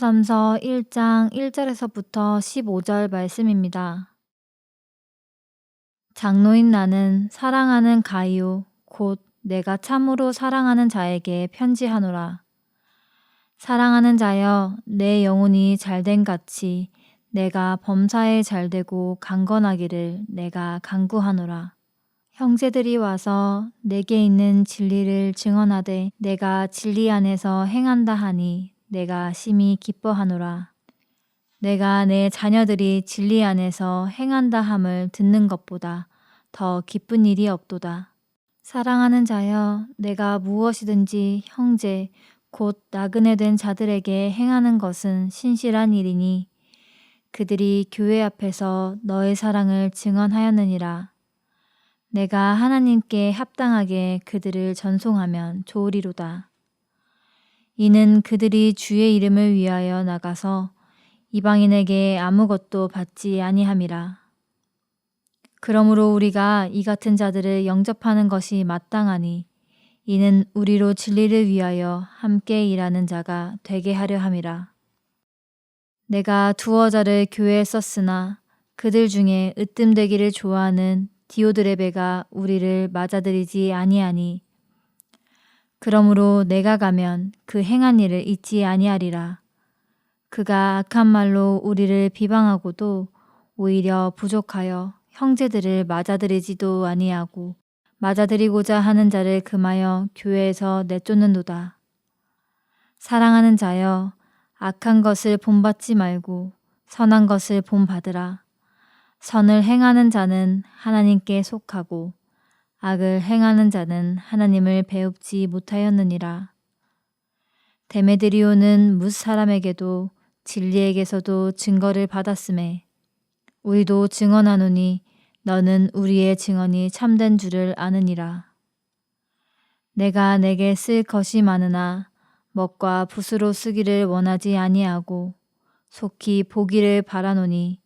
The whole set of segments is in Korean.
요한 3서 1장 1절에서부터 15절 말씀입니다. 장로인 나는 사랑하는 가이오 곧 내가 참으로 사랑하는 자에게 편지하노라. 사랑하는 자여 내 영혼이 잘된 같이 내가 범사에 잘되고 강건하기를 내가 간구하노라. 형제들이 와서 내게 있는 진리를 증언하되 내가 진리 안에서 행한다 하니 내가 심히 기뻐하노라. 내가 내 자녀들이 진리 안에서 행한다 함을 듣는 것보다 더 기쁜 일이 없도다. 사랑하는 자여, 내가 무엇이든지 형제, 곧 나그네 된 자들에게 행하는 것은 신실한 일이니 그들이 교회 앞에서 너의 사랑을 증언하였느니라. 내가 하나님께 합당하게 그들을 전송하면 좋으리로다. 이는 그들이 주의 이름을 위하여 나가서 이방인에게 아무것도 받지 아니함이라. 그러므로 우리가 이 같은 자들을 영접하는 것이 마땅하니 이는 우리로 진리를 위하여 함께 일하는 자가 되게 하려 함이라. 내가 두어 자를 교회에 썼으나 그들 중에 으뜸되기를 좋아하는 디오드레베가 우리를 맞아들이지 아니하니 그러므로 내가 가면 그 행한 일을 잊지 아니하리라. 그가 악한 말로 우리를 비방하고도 오히려 부족하여 형제들을 맞아들이지도 아니하고 맞아들이고자 하는 자를 금하여 교회에서 내쫓는도다. 사랑하는 자여 악한 것을 본받지 말고 선한 것을 본받으라. 선을 행하는 자는 하나님께 속하고 악을 행하는 자는 하나님을 배웁지 못하였느니라. 데메드리오는 뭇 사람에게도 진리에게서도 증거를 받았음에 우리도 증언하노니 너는 우리의 증언이 참된 줄을 아느니라. 내가 내게 쓸 것이 많으나 먹과 붓으로 쓰기를 원하지 아니하고 속히 보기를 바라노니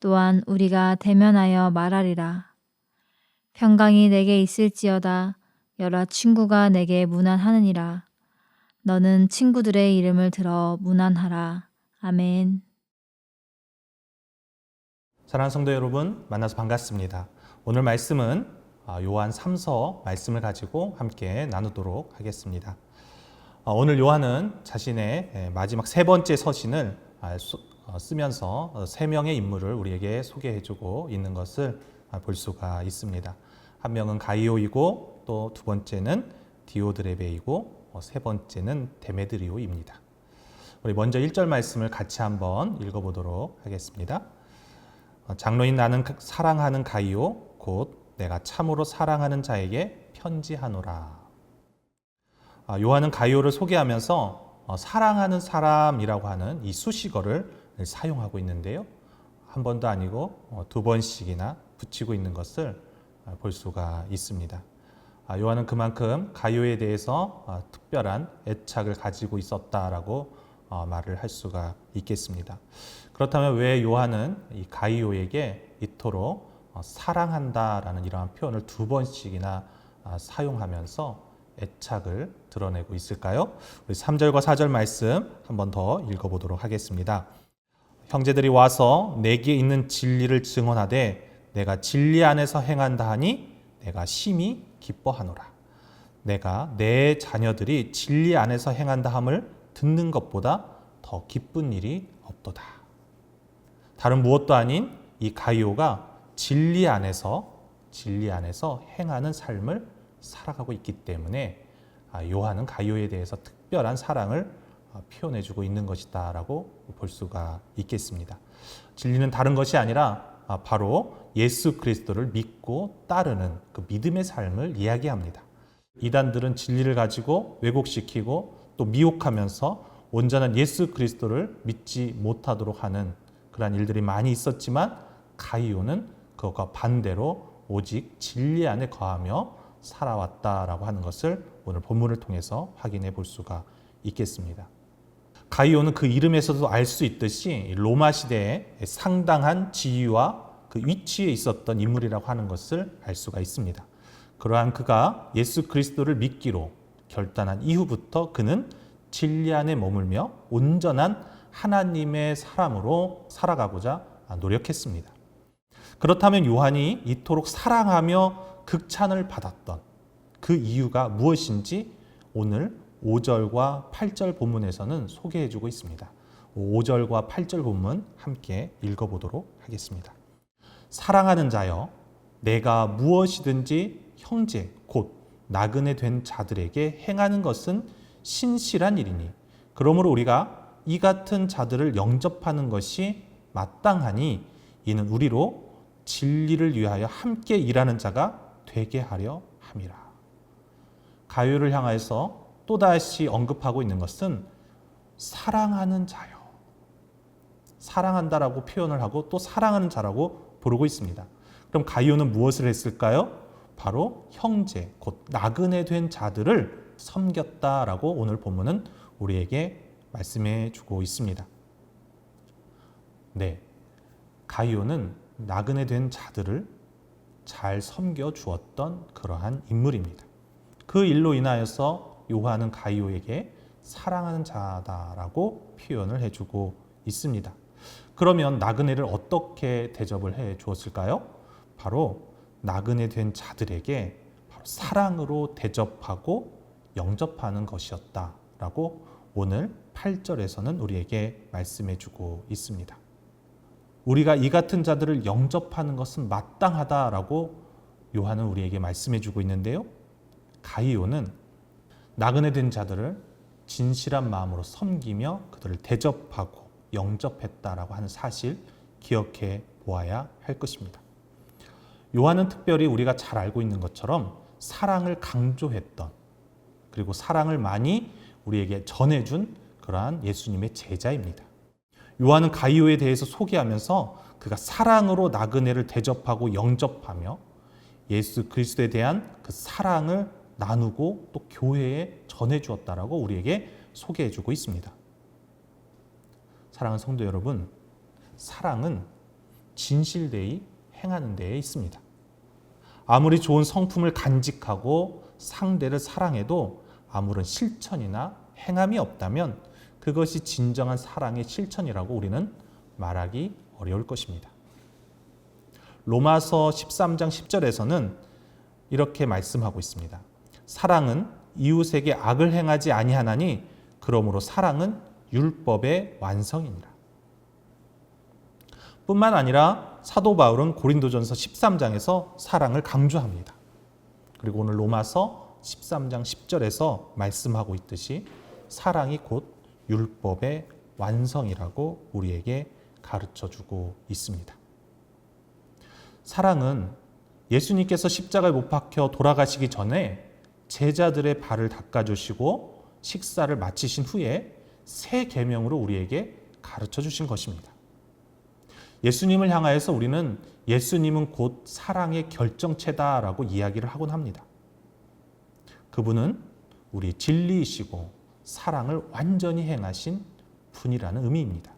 또한 우리가 대면하여 말하리라. 평강이 내게 있을지어다 여러 친구가 내게 무난하느니라. 너는 친구들의 이름을 들어 무난하라. 아멘. 사랑하는 성도 여러분, 만나서 반갑습니다. 오늘 말씀은 아, 요한 3서 말씀을 가지고 함께 나누도록 하겠습니다. 어, 오늘 요한은 자신의 예, 마지막 세 번째 서신을 아, 어, 쓰면서 어, 세 명의 인물을 우리에게 소개해주고 있는 것을 아, 볼 수가 있습니다. 한 명은 가이오이고 또 두 번째는 디오드레베이고 세 번째는 데메드리오입니다. 우리 먼저 1절 말씀을 같이 한번 읽어보도록 하겠습니다. 장로인 나는 사랑하는 가이오 곧 내가 참으로 사랑하는 자에게 편지하노라. 아, 요한은 가이오를 소개하면서 어, 사랑하는 사람이라고 하는 이 수식어를 사용하고 있는데요. 한 번도 아니고 어, 두 번씩이나 붙이고 있는 것을 어, 볼 수가 있습니다. 아, 요한은 그만큼 가이오에 대해서 특별한 애착을 가지고 있었다라고 말을 할 수가 있겠습니다. 그렇다면 왜 요한은 이 가이오에게 이토록 사랑한다라는 이러한 표현을 두 번씩이나 사용하면서 애착을 드러내고 있을까요? 우리 3절과 4절 말씀 한번 더 읽어보도록 하겠습니다. 형제들이 와서 내게 있는 진리를 증언하되 내가 진리 안에서 행한다 하니 내가 심히 기뻐하노라. 내가 내 자녀들이 진리 안에서 행한다 함을 듣는 것보다 더 기쁜 일이 없도다. 다른 무엇도 아닌 이 가이오가 진리 안에서 진리 안에서 행하는 삶을 살아가고 있기 때문에 아, 요한은 가이오에 대해서 특별한 사랑을 아, 표현해주고 있는 것이다라고 볼 수가 있겠습니다. 진리는 다른 것이 아니라 아, 바로 예수 그리스도를 믿고 따르는 그 믿음의 삶을 이야기합니다. 이단들은 진리를 가지고 왜곡시키고 또 미혹하면서 온전한 예수 그리스도를 믿지 못하도록 하는 그러한 일들이 많이 있었지만 가이오는 그것과 반대로 오직 진리 안에 거하며 살아왔다라고 하는 것을 오늘 본문을 통해서 확인해 볼 수가 있겠습니다. 가이오는 그 이름에서도 알 수 있듯이 로마 시대에 상당한 지위와 그 위치에 있었던 인물이라고 하는 것을 알 수가 있습니다. 그러한 그가 예수 그리스도를 믿기로 결단한 이후부터 그는 진리 안에 머물며 온전한 하나님의 사람으로 살아가고자 노력했습니다. 그렇다면 요한이 이토록 사랑하며 극찬을 받았던 그 이유가 무엇인지 오늘 5절과 8절 본문에서는 소개해 주고 있습니다. 5절과 8절 본문 함께 읽어보도록 하겠습니다. 사랑하는 자여, 내가 무엇이든지 형제, 곧 나그네 된 자들에게 행하는 것은 신실한 일이니, 그러므로 우리가 이 같은 자들을 영접하는 것이 마땅하니, 이는 우리로 진리를 위하여 함께 일하는 자가 되게 하려 함이라. 가요를 향하여서 또다시 언급하고 있는 것은 사랑하는 자요. 사랑한다라고 표현을 하고 또 사랑하는 자라고 부르고 있습니다. 그럼 가이오는 무엇을 했을까요? 바로 형제, 곧 나그네 된 자들을 섬겼다라고 오늘 본문은 우리에게 말씀해 주고 있습니다. 네. 가이오는 나그네 된 자들을 잘 섬겨 주었던 그러한 인물입니다. 그 일로 인하여서 요한은 가이오에게 사랑하는 자다라고 표현을 해주고 있습니다. 그러면 나그네를 어떻게 대접을 해 주었을까요? 바로 나그네 된 자들에게 바로 사랑으로 대접하고 영접하는 것이었다라고 오늘 8절에서는 우리에게 말씀해 주고 있습니다. 우리가 이 같은 자들을 영접하는 것은 마땅하다라고 요한은 우리에게 말씀해 주고 있는데요. 가이오는 나그네 된 자들을 진실한 마음으로 섬기며 그들을 대접하고 영접했다라고 하는 사실 기억해 보아야 할 것입니다. 요한은 특별히 우리가 잘 알고 있는 것처럼 사랑을 강조했던 그리고 사랑을 많이 우리에게 전해준 그러한 예수님의 제자입니다. 요한은 가이오에 대해서 소개하면서 그가 사랑으로 나그네를 대접하고 영접하며 예수 그리스도에 대한 그 사랑을 나누고 또 교회에 전해 주었다라고 우리에게 소개해 주고 있습니다. 사랑하는 성도 여러분, 사랑은 진실되이 행하는 데에 있습니다. 아무리 좋은 성품을 간직하고 상대를 사랑해도 아무런 실천이나 행함이 없다면 그것이 진정한 사랑의 실천이라고 우리는 말하기 어려울 것입니다. 로마서 13장 10절에서는 이렇게 말씀하고 있습니다. 사랑은 이웃에게 악을 행하지 아니하나니 그러므로 사랑은 율법의 완성이니라. 뿐만 아니라 사도 바울은 고린도전서 13장에서 사랑을 강조합니다. 그리고 오늘 로마서 13장 10절에서 말씀하고 있듯이 사랑이 곧 율법의 완성이라고 우리에게 가르쳐 주고 있습니다. 사랑은 예수님께서 십자가에 못 박혀 돌아가시기 전에 제자들의 발을 닦아 주시고 식사를 마치신 후에 새 계명으로 우리에게 가르쳐 주신 것입니다. 예수님을 향하여서 우리는 예수님은 곧 사랑의 결정체다라고 이야기를 하곤 합니다. 그분은 우리 진리이시고 사랑을 완전히 행하신 분이라는 의미입니다.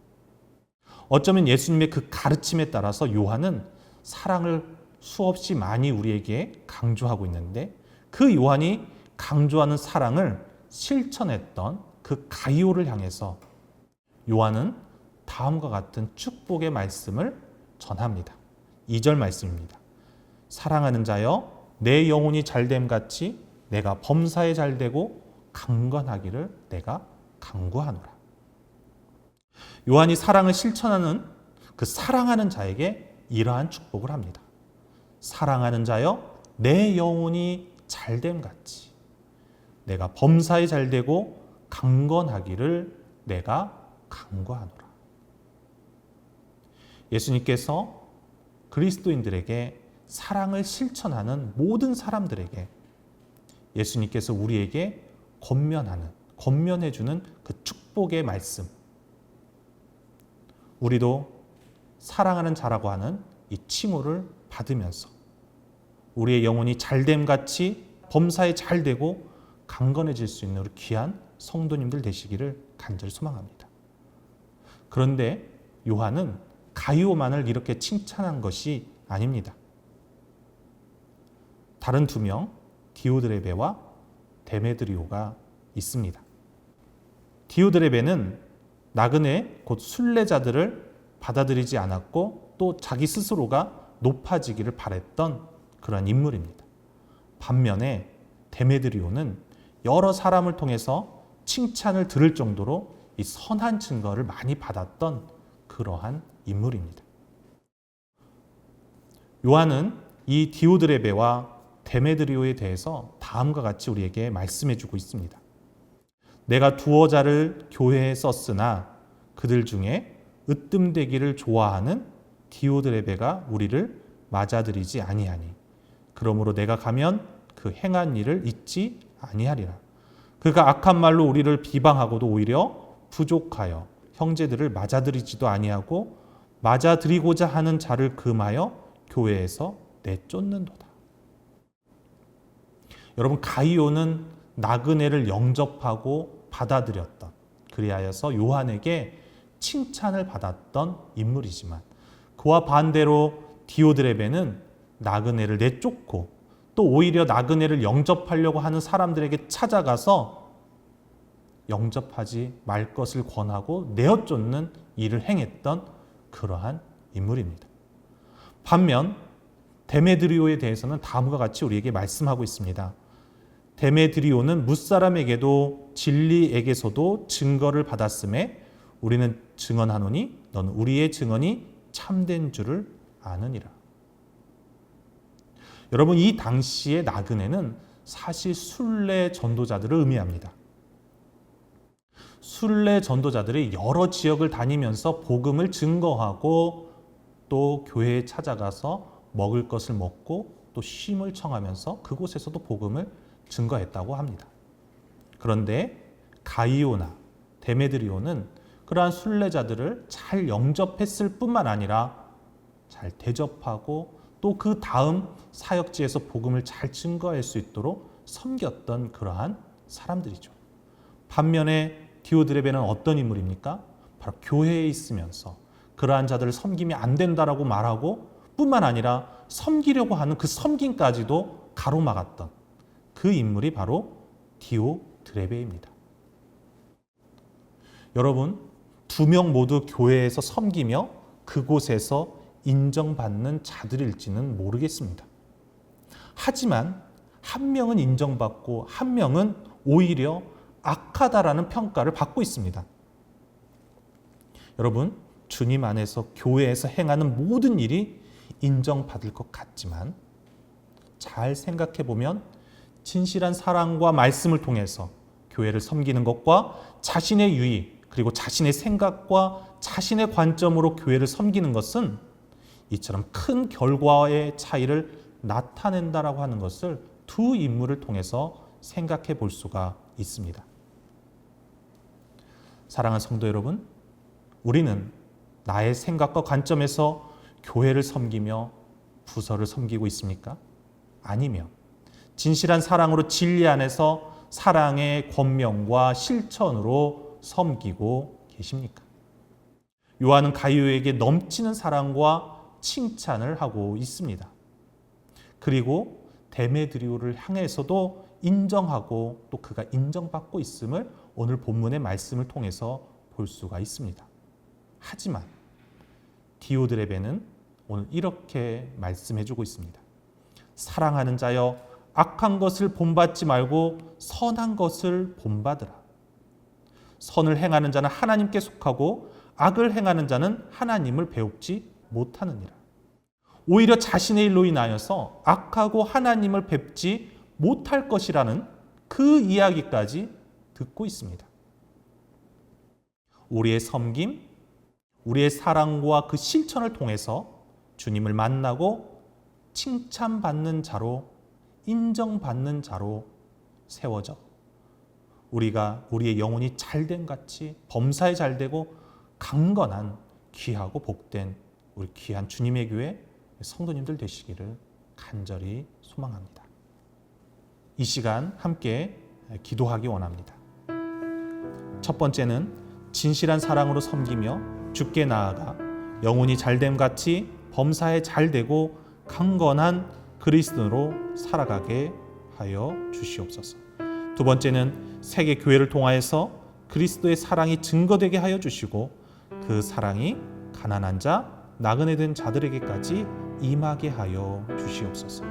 어쩌면 예수님의 그 가르침에 따라서 요한은 사랑을 수없이 많이 우리에게 강조하고 있는데 그 요한이 강조하는 사랑을 실천했던 그 가이오를 향해서 요한은 다음과 같은 축복의 말씀을 전합니다. 2절 말씀입니다. 사랑하는 자여 내 영혼이 잘됨 같이 내가 범사에 잘되고 강건하기를 내가 강구하노라. 요한이 사랑을 실천하는 그 사랑하는 자에게 이러한 축복을 합니다. 사랑하는 자여 내 영혼이 잘됨 같이 내가 범사에 잘되고 강건하기를 내가 강구하노라. 예수님께서 그리스도인들에게 사랑을 실천하는 모든 사람들에게 예수님께서 우리에게 권면하는, 권면해 주는 그 축복의 말씀. 우리도 사랑하는 자라고 하는 이 칭호를 받으면서 우리의 영혼이 잘됨 같이 범사에 잘 되고 강건해질 수 있는 우리 귀한 성도님들 되시기를 간절히 소망합니다. 그런데 요한은 가이오만을 이렇게 칭찬한 것이 아닙니다. 다른 두 명, 디오드레베와 데메드리오가 있습니다. 디오드레베는 나그네 곧 순례자들을 받아들이지 않았고 또 자기 스스로가 높아지기를 바랬던 그런 인물입니다. 반면에 데메드리오는 여러 사람을 통해서 칭찬을 들을 정도로 이 선한 증거를 많이 받았던 그러한 인물입니다. 요한은 이 디오드레베와 데메드리오에 대해서 다음과 같이 우리에게 말씀해 주고 있습니다. 내가 두어 자를 교회에 썼으나 그들 중에 으뜸되기를 좋아하는 디오드레베가 우리를 맞아들이지 아니하니 그러므로 내가 가면 그 행한 일을 잊지 아니하리라. 그가 악한 말로 우리를 비방하고도 오히려 부족하여 형제들을 맞아들이지도 아니하고 맞아들이고자 하는 자를 금하여 교회에서 내쫓는도다. 여러분 가이오는 나그네를 영접하고 받아들였던 그리하여서 요한에게 칭찬을 받았던 인물이지만 그와 반대로 디오드레베는 나그네를 내쫓고 또 오히려 나그네를 영접하려고 하는 사람들에게 찾아가서 영접하지 말 것을 권하고 내어 쫓는 일을 행했던 그러한 인물입니다. 반면 데메드리오에 대해서는 다음과 같이 우리에게 말씀하고 있습니다. 데메드리오는 무사람에게도 진리에게서도 증거를 받았음에 우리는 증언하노니 너는 우리의 증언이 참된 줄을 아느니라. 여러분 이 당시의 나그네는 사실 순례 전도자들을 의미합니다. 순례 전도자들이 여러 지역을 다니면서 복음을 증거하고 또 교회에 찾아가서 먹을 것을 먹고 또 쉼을 청하면서 그곳에서도 복음을 증거했다고 합니다. 그런데 가이오나 데메드리오는 그러한 순례자들을 잘 영접했을 뿐만 아니라 잘 대접하고 또 그 다음 사역지에서 복음을 잘 증거할 수 있도록 섬겼던 그러한 사람들이죠. 반면에 디오드레베는 어떤 인물입니까? 바로 교회에 있으면서 그러한 자들을 섬기면 안 된다라고 말하고 뿐만 아니라 섬기려고 하는 그 섬김까지도 가로막았던 그 인물이 바로 디오드레베입니다. 여러분, 두 명 모두 교회에서 섬기며 그곳에서 인정받는 자들일지는 모르겠습니다. 하지만 한 명은 인정받고 한 명은 오히려 악하다라는 평가를 받고 있습니다. 여러분, 주님 안에서 교회에서 행하는 모든 일이 인정받을 것 같지만 잘 생각해 보면 진실한 사랑과 말씀을 통해서 교회를 섬기는 것과 자신의 유익 그리고 자신의 생각과 자신의 관점으로 교회를 섬기는 것은 이처럼 큰 결과의 차이를 나타낸다라고 하는 것을 두 인물을 통해서 생각해 볼 수가 있습니다. 사랑하는 성도 여러분, 우리는 나의 생각과 관점에서 교회를 섬기며 부서를 섬기고 있습니까? 아니면 진실한 사랑으로 진리 안에서 사랑의 권명과 실천으로 섬기고 계십니까? 요한은 가이오에게 넘치는 사랑과 칭찬을 하고 있습니다. 그리고 데메드리오를 향해서도 인정하고 또 그가 인정받고 있음을 오늘 본문의 말씀을 통해서 볼 수가 있습니다. 하지만 디오드레베는 오늘 이렇게 말씀해 주고 있습니다. 사랑하는 자여 악한 것을 본받지 말고 선한 것을 본받으라. 선을 행하는 자는 하나님께 속하고 악을 행하는 자는 하나님을 배웁지 못하느니라. 오히려 자신의 일로 인하여서 악하고 하나님을 뵙지 못할 것이라는 그 이야기까지 듣고 있습니다. 우리의 섬김, 우리의 사랑과 그 실천을 통해서 주님을 만나고 칭찬받는 자로 인정받는 자로 세워져 우리가 우리의 영혼이 잘된 같이 범사에 잘되고 강건한 귀하고 복된 우리 귀한 주님의 교회 성도님들 되시기를 간절히 소망합니다. 이 시간 함께 기도하기 원합니다. 첫 번째는 진실한 사랑으로 섬기며 죽게 나아가 영혼이 잘됨 같이 범사에 잘되고 강건한 그리스도로 살아가게 하여 주시옵소서. 두 번째는 세계 교회를 통하여서 그리스도의 사랑이 증거되게 하여 주시고 그 사랑이 가난한 자, 나그네 된 자들에게까지 임하게 하여 주시옵소서.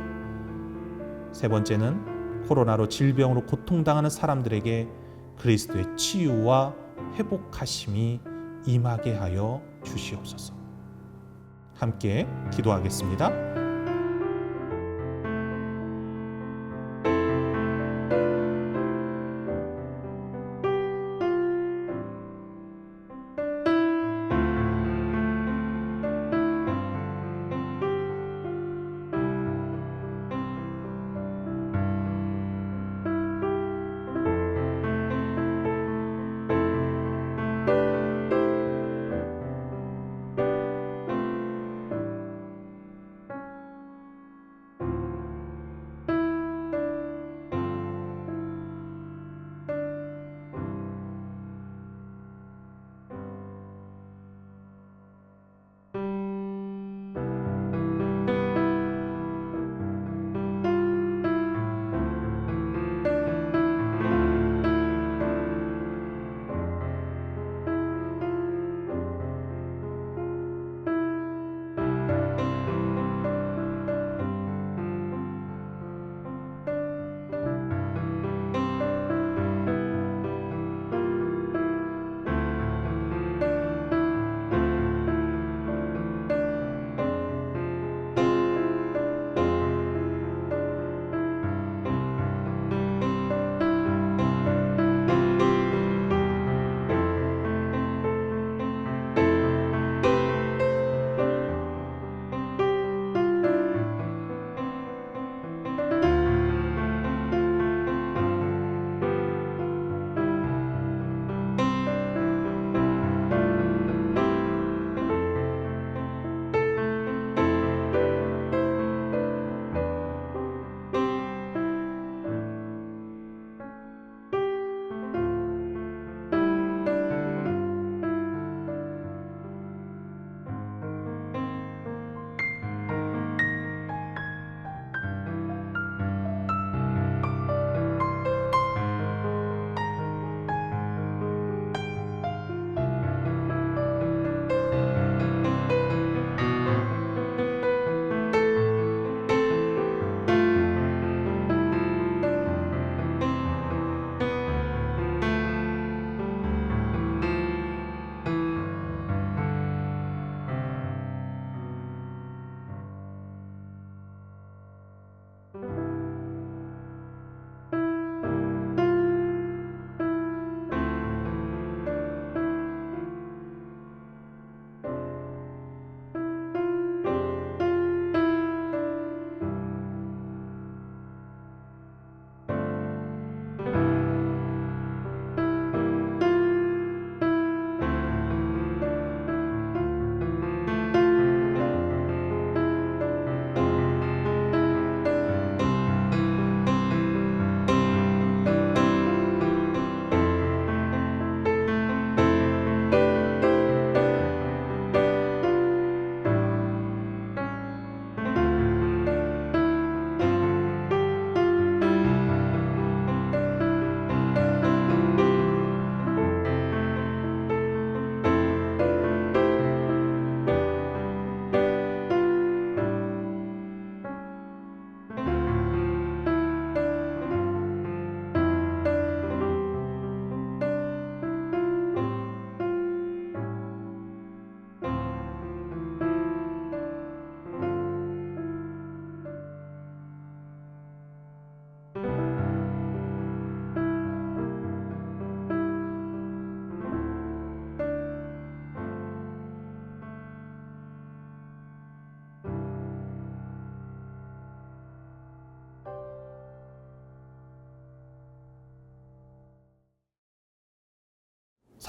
세 번째는 코로나로 질병으로 고통당하는 사람들에게 그리스도의 치유와 회복하심이 임하게 하여 주시옵소서. 함께 기도하겠습니다.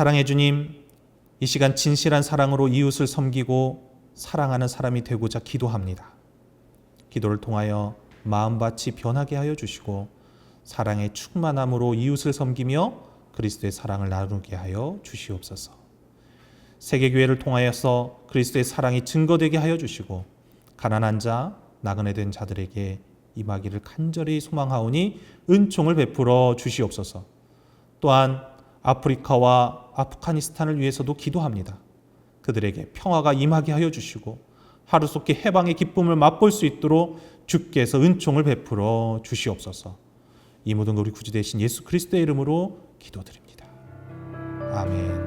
사랑해 주님, 이 시간 진실한 사랑으로 이웃을 섬기고 사랑하는 사람이 되고자 기도합니다. 기도를 통하여 마음밭이 변하게 하여 주시고 사랑의 충만함으로 이웃을 섬기며 그리스도의 사랑을 나누게 하여 주시옵소서. 세계교회를 통하여서 그리스도의 사랑이 증거되게 하여 주시고 가난한 자, 나그네 된 자들에게 임하기를 간절히 소망하오니 은총을 베풀어 주시옵소서. 또한 아프리카와 아프가니스탄을 위해서도 기도합니다. 그들에게 평화가 임하게 하여 주시고 하루속히 해방의 기쁨을 맛볼 수 있도록 주께서 은총을 베풀어 주시옵소서. 이 모든 걸 우리 구주 되신 예수 그리스도의 이름으로 기도드립니다. 아멘.